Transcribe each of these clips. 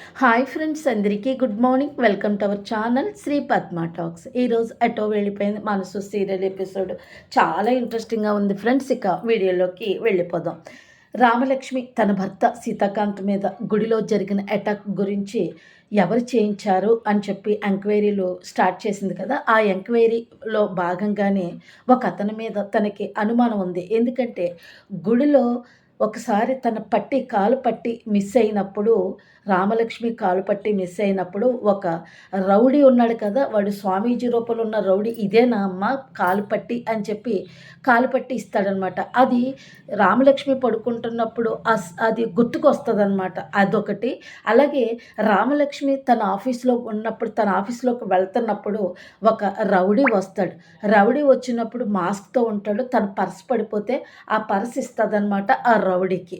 Hi friends అందరికీ good morning. Welcome to our channel Sri Padma talks. ఈరోజు అటో వెళ్ళిపోయింది మనసు సీరియల్ ఎపిసోడ్. చాలా ఇంట్రెస్టింగ్గా ఉంది ఫ్రెండ్స్ ఇక వీడియోలోకి వెళ్ళిపోదాం. రామలక్ష్మి తన భర్త సీతాకాంత్ మీద గుడిలో జరిగిన అటాక్ గురించి ఎవరు చేయించారు అని చెప్పి ఎంక్వైరీలు స్టార్ట్ చేసింది కదా. ఆ ఎంక్వైరీలో భాగంగానే ఒక అతని మీద తనకి అనుమానం ఉంది. ఎందుకంటే గుడిలో ఒకసారి తన పట్టి కాలు పట్టి మిస్ అయినప్పుడు రామలక్ష్మి కాలు పట్టి మిస్ అయినప్పుడు ఒక రౌడీ ఉన్నాడు కదా వాడు స్వామీజీ రూపంలో ఉన్న రౌడీ ఇదేనా అమ్మ? కాలు పట్టి అని చెప్పి కాలు పట్టి ఇస్తాడనమాట. అది రామలక్ష్మి పడుకుంటున్నప్పుడు అది గుర్తుకొస్తుంది అనమాట అదొకటి. అలాగే రామలక్ష్మి తన ఆఫీస్లో ఉన్నప్పుడు తన ఆఫీస్లోకి వెళ్తున్నప్పుడు ఒక రౌడీ వస్తాడు. రౌడీ వచ్చినప్పుడు మాస్క్తో ఉంటాడు తన పర్స్ పడిపోతే ఆ పర్స్ ఇస్తుందన్నమాట ఆ రౌడీకి.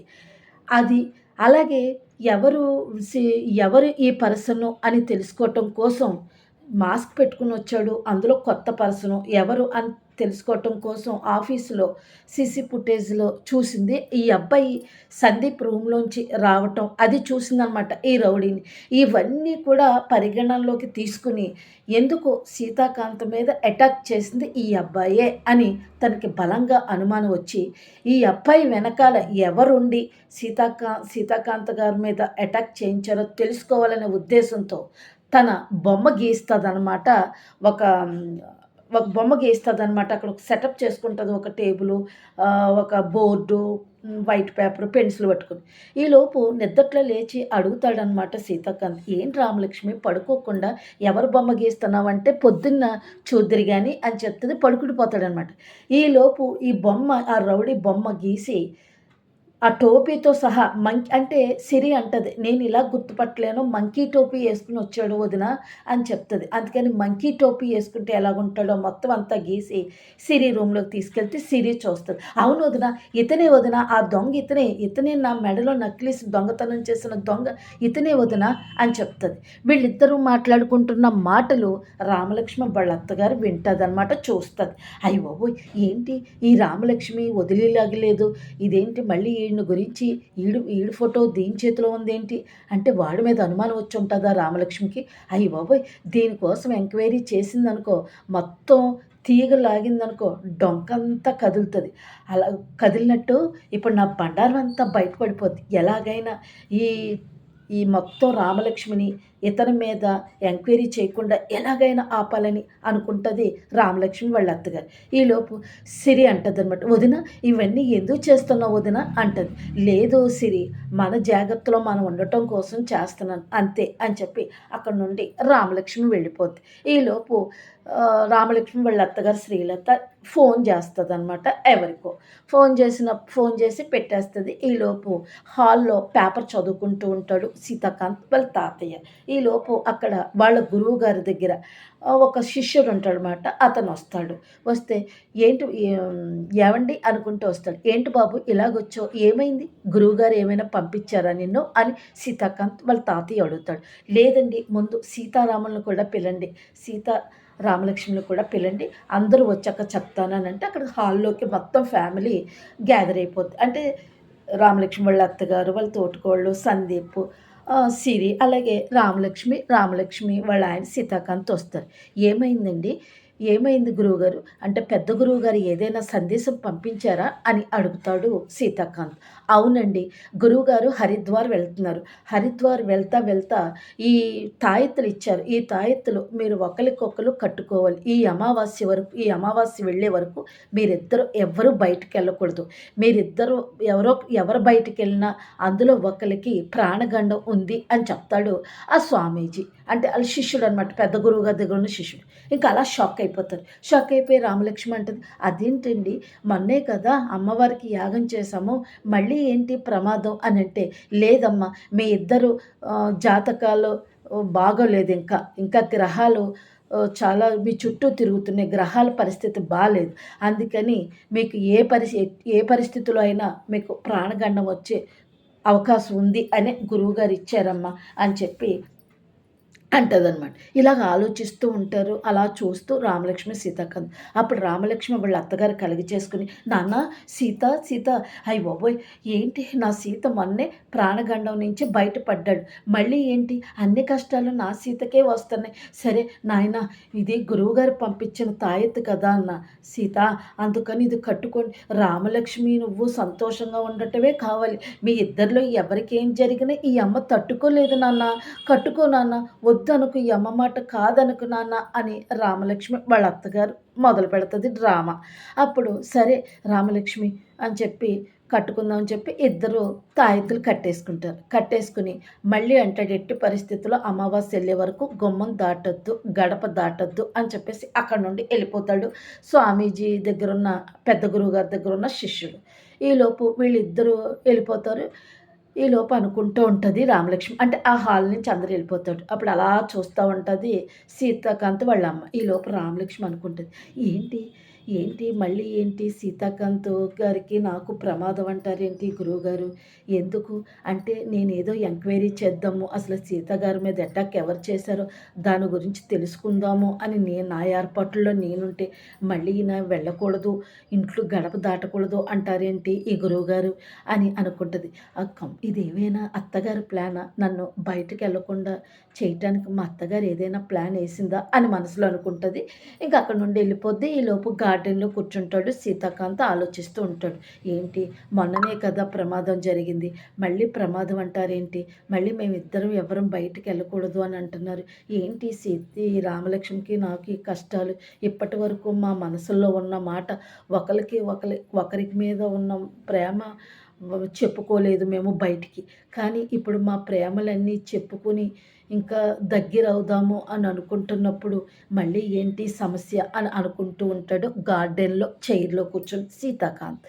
అది అలాగే ఎవరు ఎవరు ఈ పర్సన్ అని తెలుసుకోవటం కోసం మాస్క్ పెట్టుకుని వచ్చాడు. అందులో కొత్త పర్సను ఎవరు అని తెలుసుకోవటం కోసం ఆఫీసులో సీసీ ఫుటేజ్లో చూసింది. ఈ అబ్బాయి సందీప్ రూమ్లోంచి రావటం అది చూసిందనమాట ఈ రౌడీని. ఇవన్నీ కూడా పరిగణనలోకి తీసుకుని ఎందుకు సీతాకాంత మీద అటాక్ చేసింది ఈ అబ్బాయే అని తనకి బలంగా అనుమానం వచ్చి ఈ అబ్బాయి వెనకాల ఎవరుండి సీతాకా సీతాకాంత గారి మీద అటాక్ చేయించారో తెలుసుకోవాలనే ఉద్దేశంతో తన బొమ్మ గీస్తుంది ఒక ఒక బొమ్మ గీస్తుంది అనమాట అక్కడ ఒక సెటప్ చేసుకుంటుంది. ఒక టేబుల్ ఒక బోర్డు వైట్ పేపర్ పెన్సిల్ పట్టుకుని. ఈలోపు నిద్రట్లో లేచి అడుగుతాడనమాట సీతాకాంత్ ఏం రామలక్ష్మి పడుకోకుండా ఎవరు బొమ్మ గీస్తున్నావంటే పొద్దున్న చూద్దరి కానీ అని చెప్తుంది. పడుకుడిపోతాడనమాట ఈలోపు ఈ బొమ్మ ఆ రౌడీ బొమ్మ గీసి ఆ టోపీతో సహా మంకీ అంటే సిరి అంటది. నేను ఇలా గుర్తుపట్టలేను మంకీ టోపీ వేసుకుని వచ్చాడు వదిన అని చెప్తుంది. అందుకని మంకీ టోపీ వేసుకుంటే ఎలాగుంటాడో మొత్తం అంతా గీసి సిరి రూమ్లోకి తీసుకెళ్తే సిరి చూస్తుంది. అవును వదిన ఇతనే వదిన ఆ దొంగ ఇతనే ఇతనే నా మెడలో నక్లీస్ దొంగతనం చేసిన దొంగ ఇతనే వదిన అని చెప్తుంది. వీళ్ళిద్దరూ మాట్లాడుకుంటున్న మాటలు రామలక్ష్మి వాళ్ళ అత్తగారు వింటుంది అనమాట చూస్తుంది. అయ్యో ఏంటి ఈ రామలక్ష్మి వదిలేలాగలేదు? ఇదేంటి మళ్ళీ వీడిని గురించి ఈడు ఈడు ఫోటో దీని చేతిలో ఉందేంటి? అంటే వాడి మీద అనుమానం వచ్చి ఉంటుందా రామలక్ష్మికి? అయ్యి బాబోయ్ దీనికోసం ఎంక్వైరీ చేసిందనుకో మొత్తం తీగ లాగిందనుకో డొంకంతా కదులుతుంది. అలా కదిలినట్టు ఇప్పుడు నా బండారం అంతా బయటపడిపోద్ది. ఎలాగైనా ఈ ఈ మొత్తం రామలక్ష్మిని ఇతని మీద ఎంక్వైరీ చేయకుండా ఎలాగైనా ఆపాలని అనుకుంటుంది రామలక్ష్మి వాళ్ళ అత్తగారు. ఈలోపు సిరి అంటుంది అనమాట వదిన ఇవన్నీ ఎందుకు చేస్తున్నావు వదిన? అంటది. లేదు సిరి మన జాగ్రత్తలో మనం ఉండటం కోసం చేస్తున్నాను అంతే అని చెప్పి అక్కడ నుండి రామలక్ష్మి వెళ్ళిపోద్ది. ఈలోపు రామలక్ష్మి వాళ్ళ అత్తగారు శ్రీలత ఫోన్ చేస్తుంది అనమాట ఎవరికో. ఫోన్ చేసిన ఫోన్ చేసి పెట్టేస్తుంది. ఈలోపు హాల్లో పేపర్ చదువుకుంటూ ఉంటాడు సీతాకాంత్ వాళ్ళ తాతయ్య. ఈలోపు అక్కడ వాళ్ళ గురువు గారి దగ్గర ఒక శిష్యుడు ఉంటాడనమాట అతను వస్తాడు. వస్తే ఏంటి ఏమండి అనుకుంటూ వస్తాడు. ఏంటి బాబు ఇలాగొచ్చో ఏమైంది? గురువుగారు ఏమైనా పంపించారా నిన్ను? అని సీతాకాంత్ వాళ్ళ తాతయ్య అడుగుతాడు. లేదండి ముందు సీతారాములను కూడా పిలండి. సీత రామలక్ష్మిలో కూడా పిలండి అందరూ వచ్చాక చెప్తానని అంటే అక్కడ హాల్లోకి మొత్తం ఫ్యామిలీ గ్యాదర్ అయిపోద్ది. అంటే రామలక్ష్మి వాళ్ళ అత్తగారు వాళ్ళ తోటకోళ్ళు సందీప్ సిరి అలాగే రామలక్ష్మి రామలక్ష్మి వాళ్ళ ఆయన సీతాకాంత్ వస్తారు. ఏమైందండి? ఏమైంది గురువుగారు? అంటే పెద్ద గురువుగారు ఏదైనా సందేశం పంపించారా అని అడుగుతాడు సీతాకాంత్. అవునండి. గురువుగారు హరిద్వార్ వెళ్తున్నారు. హరిద్వార్ వెళ్తా వెళ్తా ఈ తాయెత్తులు ఇచ్చారు. ఈ తాయెత్తులు మీరు ఒకరికొకరు కట్టుకోవాలి. ఈ అమావాస్య వరకు ఈ అమావాస్య వెళ్ళే వరకు మీరిద్దరు ఎవరు బయటికి వెళ్ళకూడదు. మీరిద్దరు ఎవరో ఎవరు బయటికి వెళ్ళినా అందులో ఒకరికి ప్రాణగండం ఉంది అని చెప్తాడు ఆ స్వామీజీ. అంటే వాళ్ళ శిష్యుడు అనమాట పెద్ద గురువు గారి దగ్గర ఉన్న శిష్యుడు. ఇంకా అలా షాక్ అయిపోతారు. షాక్ అయిపోయి రామలక్ష్మి అంటుంది అదేంటండి? మొన్నే కదా అమ్మవారికి యాగం చేశాము. మళ్ళీ ఏంటి ప్రమాదం అని అంటే లేదమ్మా మీ ఇద్దరు జాతకాలు బాగోలేదు ఇంకా. ఇంకా గ్రహాలు చాలా మీ చుట్టూ తిరుగుతున్నాయి. గ్రహాల పరిస్థితి బాగాలేదు అందుకని మీకు ఏ పరిస్థితి ఏ పరిస్థితిలో అయినా మీకు ప్రాణగండం వచ్చే అవకాశం ఉంది అని గురువుగారు ఇచ్చారమ్మా అని చెప్పి అంటదనమాట ఇలాగ ఆలోచిస్తూ ఉంటారు అలా చూస్తూ రామలక్ష్మి సీతాకాంత్ అప్పుడు రామలక్ష్మి వాళ్ళ అత్తగారు కలిగి చేసుకుని నాన్న సీత సీత అయ్యి బాబోయ్ ఏంటి నా సీత మొన్నే ప్రాణగండం నుంచి బయటపడ్డాడు. మళ్ళీ ఏంటి? అన్ని కష్టాలు నా సీతకే వస్తున్నాయి. సరే నాయన ఇది గురువుగారు పంపించిన తాయెత్తు కదా అన్న. సీత అందుకని ఇది కట్టుకొని రామలక్ష్మి నువ్వు సంతోషంగా ఉండటమే కావాలి. మీ ఇద్దరిలో ఎవరికి ఏం జరిగినా ఈ అమ్మ తట్టుకోలేదు నాన్న. కట్టుకో నాన్న వద్దనుకు ఈ అమ్మ మాట కాదనుకు నాన్న అని రామలక్ష్మి వాళ్ళ అత్తగారు మొదలు పెడుతుంది డ్రామా. అప్పుడు సరే రామలక్ష్మి అని చెప్పి కట్టుకుందామని చెప్పి ఇద్దరు తాయెత్తులు కట్టేసుకుంటారు. కట్టేసుకుని మళ్ళీ అంటాడు ఎట్టి పరిస్థితుల్లో అమావాస్య వెళ్ళే వరకు గుమ్మం దాటొద్దు గడప దాటొద్దు అని చెప్పేసి అక్కడ నుండి వెళ్ళిపోతాడు స్వామీజీ దగ్గర ఉన్న పెద్ద గురువు గారి దగ్గర ఉన్న శిష్యుడు ఈలోపు వీళ్ళిద్దరూ వెళ్ళిపోతారు. ఈ లోపు అనుకుంటూ ఉంటుంది రామలక్ష్మి. అంటే ఆ హాల్ నుంచి అందరు వెళ్ళిపోతాడు అప్పుడు అలా చూస్తూ ఉంటుంది సీతాకాంత్ వాళ్ళ అమ్మ. ఈ రామలక్ష్మి అనుకుంటుంది. ఏంటి? ఏంటి మళ్ళీ ఏంటి? సీతాకాంత్ గారికి నాకు ప్రమాదం అంటారేంటి గురువుగారు? ఎందుకు? అంటే నేను ఏదో ఎంక్వైరీ చేద్దాము అసలు సీత గారి మీద అటాక్ ఎవరు చేశారో దాని గురించి తెలుసుకుందాము అని నేను నా ఏర్పాట్లలో నేనుంటే మళ్ళీ నా వెళ్ళకూడదు ఇంట్లో గడప దాటకూడదు అంటారేంటి ఈ గురువుగారు అని అనుకుంటుంది. అక్కం ఇదేమైనా అత్తగారి ప్లానా? నన్ను బయటకు వెళ్ళకుండా చేయటానికి మా అత్తగారు ఏదైనా ప్లాన్ వేసిందా అని మనసులో అనుకుంటుంది. ఇంకా అక్కడ నుండి వెళ్ళిపోద్ది ఈ లోపు గార్డెన్లో కూర్చుంటాడు సీతాకాంత్ ఆలోచిస్తూ ఉంటాడు. ఏంటి? మొన్ననే కదా ప్రమాదం జరిగింది. మళ్ళీ ప్రమాదం అంటారేంటి? మళ్ళీ మేమిద్దరం ఎవరం బయటికి వెళ్ళకూడదు అని అంటున్నారు. ఏంటి సీతి? రామలక్ష్మికి నాకు ఈ కష్టాలు. ఇప్పటి వరకు మా మనసుల్లో ఉన్న మాట ఒకరికి ఒకరి ఒకరికి మీద ఉన్న ప్రేమ చెప్పుకోలేదు మేము బయటికి. కానీ ఇప్పుడు మా ప్రేమలన్నీ చెప్పుకుని ఇంకా దగ్గర అవుదాము అని అనుకుంటున్నప్పుడు మళ్ళీ ఏంటి సమస్య అని అనుకుంటూ ఉంటాడు గార్డెన్లో చైర్లో కూర్చొని సీతాకాంత్.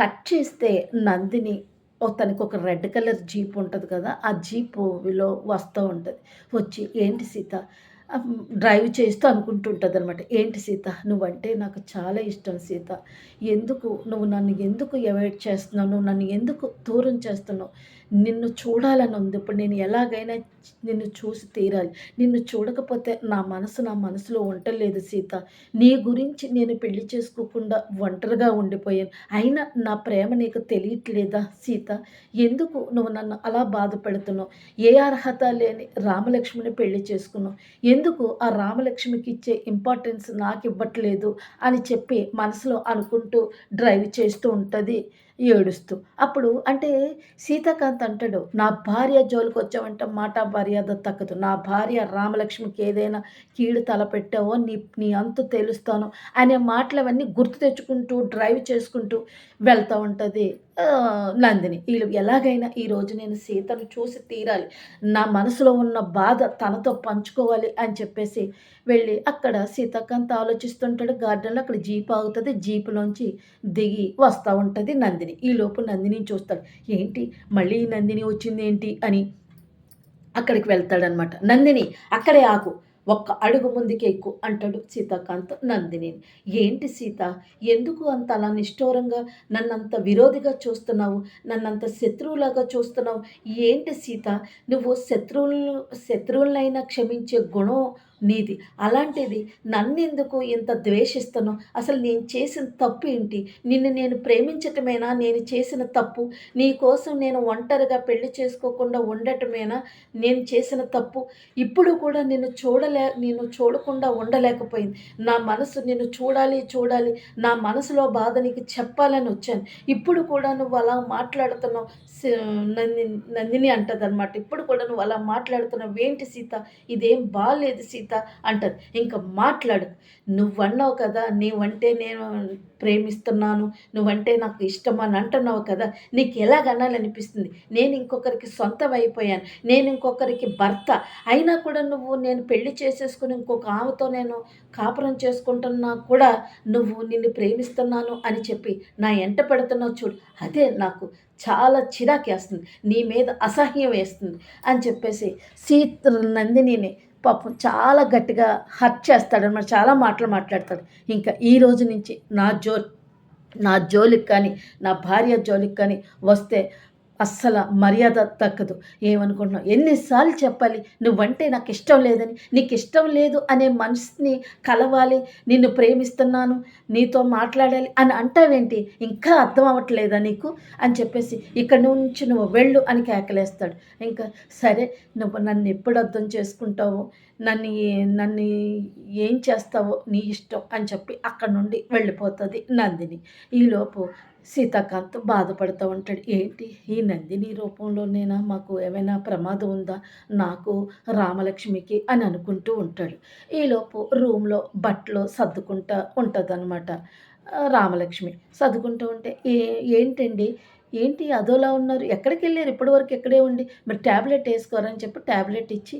కట్ చేస్తే నందిని తనకు ఒక రెడ్ కలర్ జీప్ ఉంటుంది కదా ఆ జీపులో వస్తూ ఉంటుంది. వచ్చి ఏంటి సీత? డ్రైవ్ చేస్తూ అనుకుంటుంటుంది అనమాట ఏంటి సీత? నువ్వంటే నాకు చాలా ఇష్టం సీత. ఎందుకు? నువ్వు నన్ను ఎందుకు అవాయిడ్ చేస్తున్నావు? నువ్వు నన్ను ఎందుకు దూరం చేస్తున్నావు? నిన్ను చూడాలని ఉంది. ఇప్పుడు నేను ఎలాగైనా నిన్ను చూసి తీరాలి. నిన్ను చూడకపోతే నా మనసు నా మనసులో ఉండలేదు సీత. నీ గురించి నేను పెళ్ళి చేసుకోకుండా ఒంటరిగా ఉండిపోయాను. అయినా నా ప్రేమ నీకు తెలియట్లేదా సీత? ఎందుకు నువ్వు నన్ను అలా బాధపడుతున్నావు ఏ అర్హత లేని రామలక్ష్మిని పెళ్ళి చేసుకున్నావు? ఎందుకు ఆ రామలక్ష్మికి ఇచ్చే ఇంపార్టెన్స్ నాకు ఇవ్వట్లేదు అని చెప్పి మనసులో అనుకుంటూ డ్రైవ్ చేస్తూ ఉంటుంది? ఏడుస్తూ. అప్పుడు అంటే సీతాకాంత్ అంటాడు నా భార్య జోలికి వచ్చావంటే మాట మర్యాద తక్కదు నా భార్య రామలక్ష్మికి ఏదైనా కీడు తలపెట్టావో నీ నీ అంతు తెలుస్తాను అనే మాటలవన్నీ గుర్తు తెచ్చుకుంటూ డ్రైవ్ చేసుకుంటూ వెళ్తూ ఉంటుంది. నందిని వీళ్ళు ఎలాగైనా ఈరోజు నేను సీతను చూసి తీరాలి. నా మనసులో ఉన్న బాధ తనతో పంచుకోవాలి అని చెప్పేసి వెళ్ళి అక్కడ సీతాకాంత్ ఆలోచిస్తుంటాడు. గార్డెన్లో అక్కడ జీప్ ఆగుతుంది. జీపులోంచి దిగి వస్తూ ఉంటుంది నందిని. ఈ లోపు నందిని చూస్తాడు. ఏంటి? మళ్ళీ నందిని వచ్చింది ఏంటి అని అక్కడికి వెళ్తాడనమాట నందిని అక్కడే ఆకు ఒక్క అడుగు ముందుకే ఎక్కువ అంటాడు సీతాకాంత్ నందిని. ఏంటి సీత? ఎందుకు అంత అలా నిష్ఠూరంగా నన్నంత విరోధిగా చూస్తున్నావు? నన్నంత శత్రువులాగా చూస్తున్నావు? ఏంటి సీత? నువ్వు శత్రువులను శత్రువులనైనా క్షమించే గుణం నీది. అలాంటిది నన్నెందుకు ఇంత ద్వేషిస్తున్నావు? అసలు నేను చేసిన తప్పు ఏంటి? నిన్ను నేను ప్రేమించటమేనా? నేను చేసిన తప్పు? నీ కోసం నేను ఒంటరిగా పెళ్ళి చేసుకోకుండా ఉండటమేనా? నేను చేసిన తప్పు? ఇప్పుడు కూడా నిన్ను చూడలే నేను చూడకుండా ఉండలేకపోయింది. నా మనసు నిన్ను చూడాలి చూడాలి. నా మనసులో బాధ నీకు చెప్పాలని వచ్చాను. ఇప్పుడు కూడా నువ్వు అలా మాట్లాడుతున్నావు. నందిని నందిని అంటదనమాట ఇప్పుడు కూడా నువ్వు అలా మాట్లాడుతున్నావు. ఏంటి సీత? ఇదేం బాగాలేదు సీత. సీత అంటారు ఇంకా మాట్లాడు. నువ్వన్నావు కదా నీవంటే నేను ప్రేమిస్తున్నాను నువ్వంటే నాకు ఇష్టం అని అంటున్నావు కదా నీకు ఎలాగనాలనిపిస్తుంది నేను ఇంకొకరికి సొంతం అయిపోయాను. నేను ఇంకొకరికి భర్త. అయినా కూడా నువ్వు నేను పెళ్ళి చేసేసుకుని ఇంకొక ఆమెతో నేను కాపురం చేసుకుంటున్నా కూడా నువ్వు నిన్ను ప్రేమిస్తున్నాను అని చెప్పి నా ఎంట పెడుతున్నావు చూడు. అదే నాకు చాలా చిరాకేస్తుంది. నీ మీద అసహ్యం వేస్తుంది అని చెప్పేసి సీత నందినిని పాపం చాలా గట్టిగా హర్ట్ చేస్తాడనమాట చాలా మాటలు మాట్లాడతాడు. ఇంకా ఈ రోజు నుంచి నా జో నా జోలికి కానీ నా భార్య జోలికి కానీ వస్తే అస్సలు మర్యాద తగ్గదు. ఏమనుకుంటున్నావు? ఎన్నిసార్లు చెప్పాలి? నువ్వంటే నాకు ఇష్టం లేదని. నీకు ఇష్టం లేదు అనే మనసుని కలవాలి. నిన్ను ప్రేమిస్తున్నాను. నీతో మాట్లాడాలి అని అంటావేంటి? ఇంకా అర్థం అవ్వట్లేదా నీకు? అని చెప్పేసి ఇక్కడ నుంచి నువ్వు వెళ్ళు అని కేకలేస్తాడు. ఇంకా సరే నువ్వు నన్ను ఎప్పుడు అర్థం చేసుకుంటావో నన్ను నన్ను ఏం చేస్తావో నీ ఇష్టం అని చెప్పి అక్కడ నుండి వెళ్ళిపోతుంది నందిని. ఈలోపు సీతాకాంత్ బాధపడుతూ ఉంటాడు. ఏంటి? ఈ నందిని రూపంలోనేనా? మాకు ఏమైనా ప్రమాదం ఉందా? నాకు రామలక్ష్మికి అని అనుకుంటూ ఉంటాడు. ఈలోపు రూమ్లో బట్టలు సర్దుకుంటా ఉంటుందన్నమాట. రామలక్ష్మి సర్దుకుంటూ ఉంటే ఏ ఏంటండి? ఏంటి? అదోలా ఉన్నారు? ఎక్కడికి వెళ్ళారు? ఇప్పటి వరకు ఎక్కడే ఉండి మీరు ట్యాబ్లెట్ వేసుకోరని చెప్పి ట్యాబ్లెట్ ఇచ్చి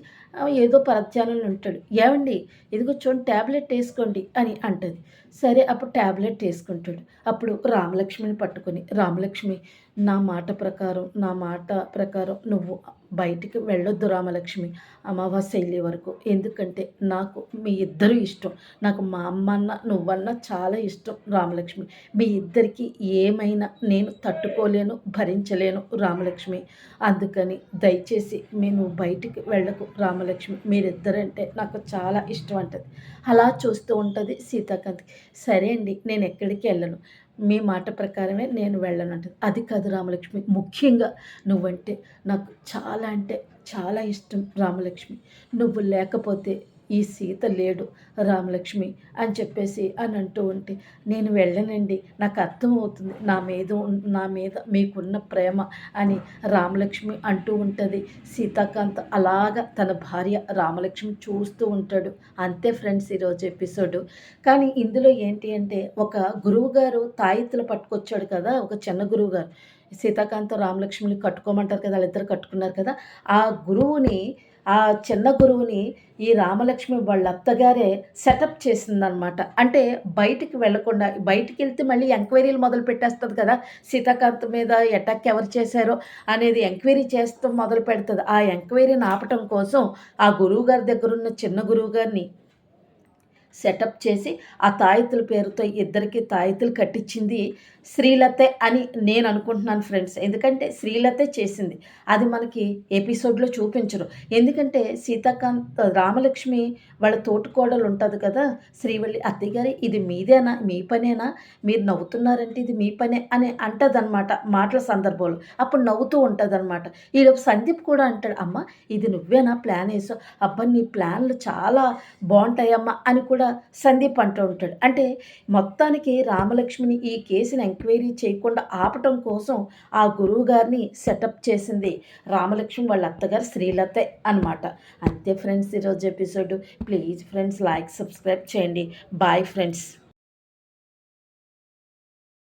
ఏదో పరధ్యానంలో ఉంటాడు. ఏమండి ఇదిగో చూడండి ట్యాబ్లెట్ వేసుకోండి అని అంటది. సరే అప్పుడు ట్యాబ్లెట్ వేసుకుంటాడు. అప్పుడు రామలక్ష్మిని పట్టుకొని రామలక్ష్మి నా మాట ప్రకారం నా మాట ప్రకారం నువ్వు బయటికి వెళ్ళొద్దు రామలక్ష్మి అమావాస్య వెళ్ళే వరకు. ఎందుకంటే నాకు మీ ఇద్దరు ఇష్టం. నాకు మా అమ్మన్న నువ్వన్న చాలా ఇష్టం రామలక్ష్మి. మీ ఇద్దరికి ఏమైనా నేను తట్టుకోలేను భరించలేను రామలక్ష్మి. అందుకని దయచేసి నేను బయటికి వెళ్ళకు రామలక్ష్మి. మీరిద్దరంటే నాకు చాలా ఇష్టం అంటది. అలా చూస్తూ ఉంటుంది సీతాకాంత్ సరే అండి నేను ఎక్కడికి వెళ్ళను? మీ మాట ప్రకారమే నేను వెళ్ళను అంటే అది కాదు రామలక్ష్మి ముఖ్యంగా నువ్వంటే నాకు చాలా అంటే చాలా ఇష్టం రామలక్ష్మి. నువ్వు లేకపోతే ఈ సీత లేడు. రామలక్ష్మి అని చెప్పేసి అని అంటూ ఉంటే నేను వెళ్ళనండి. నాకు అర్థమవుతుంది. నా మీద నా మీద మీకున్న ప్రేమ అని రామలక్ష్మి అంటూ ఉంటుంది. సీతాకాంత్ అలాగా తన భార్య రామలక్ష్మి చూస్తూ ఉంటాడు. అంతే ఫ్రెండ్స్ ఈరోజు ఎపిసోడ్. కానీ ఇందులో ఏంటి అంటే ఒక గురువు గారు తాయిత్తులు పట్టుకొచ్చాడు కదా ఒక చిన్న గురువుగారు. సీతాకాంతం రామలక్ష్మిని కట్టుకోమంటారు కదా వాళ్ళిద్దరు కట్టుకున్నారు కదా ఆ గురువుని ఆ చిన్న గురువుని ఈ రామలక్ష్మి వాళ్ళ అత్తగారే సెటప్ చేసిందనమాట అంటే బయటికి వెళ్ళకుండా బయటికి వెళ్తే మళ్ళీ ఎంక్వైరీలు మొదలు పెట్టేస్తుంది కదా సీతాకాంత్ మీద అటాక్ ఎవరు చేశారో అనేది ఎంక్వైరీ చేస్తూ మొదలు పెడుతుంది. ఆ ఎంక్వైరీని ఆపటం కోసం ఆ గురువు గారి దగ్గర ఉన్న చిన్న గురువు గారిని సెటప్ చేసి ఆ తాయితుల పేరుతో ఇద్దరికి తాయితులు కట్టించింది శ్రీలతే అని నేను అనుకుంటున్నాను ఫ్రెండ్స్. ఎందుకంటే శ్రీలతే చేసింది. అది మనకి ఎపిసోడ్లో చూపించరు. ఎందుకంటే సీతాకాంత్ రామలక్ష్మి వాళ్ళ తోటికోడలు ఉంటుంది కదా శ్రీవల్లి అత్తయ్యగారి ఇది మీదేనా? మీ పనేనా? మీరు నవ్వుతున్నారంటే ఇది మీ పనే అని అంటదనమాట మాటల సందర్భంలో. అప్పుడు నవ్వుతూ ఉంటుంది అనమాట ఈలోపు సందీప్ కూడా అంటాడు అమ్మ ఇది నువ్వేనా? ప్లాన్ వేసావు అబ్బా నీ ప్లాన్లు చాలా బాగుంటాయమ్మా అని కూడా కూడా సందీప్ అంటూ ఉంటాడు. అంటే మొత్తానికి రామలక్ష్మిని ఈ కేసుని ఎంక్వైరీ చేయకుండా ఆపటం కోసం ఆ గురువు గారిని సెటప్ చేసింది రామలక్ష్మి వాళ్ళ అత్తగారు శ్రీలతే అనమాట అంతే ఫ్రెండ్స్ ఈరోజు episode. Please friends like subscribe చేయండి. Bye friends.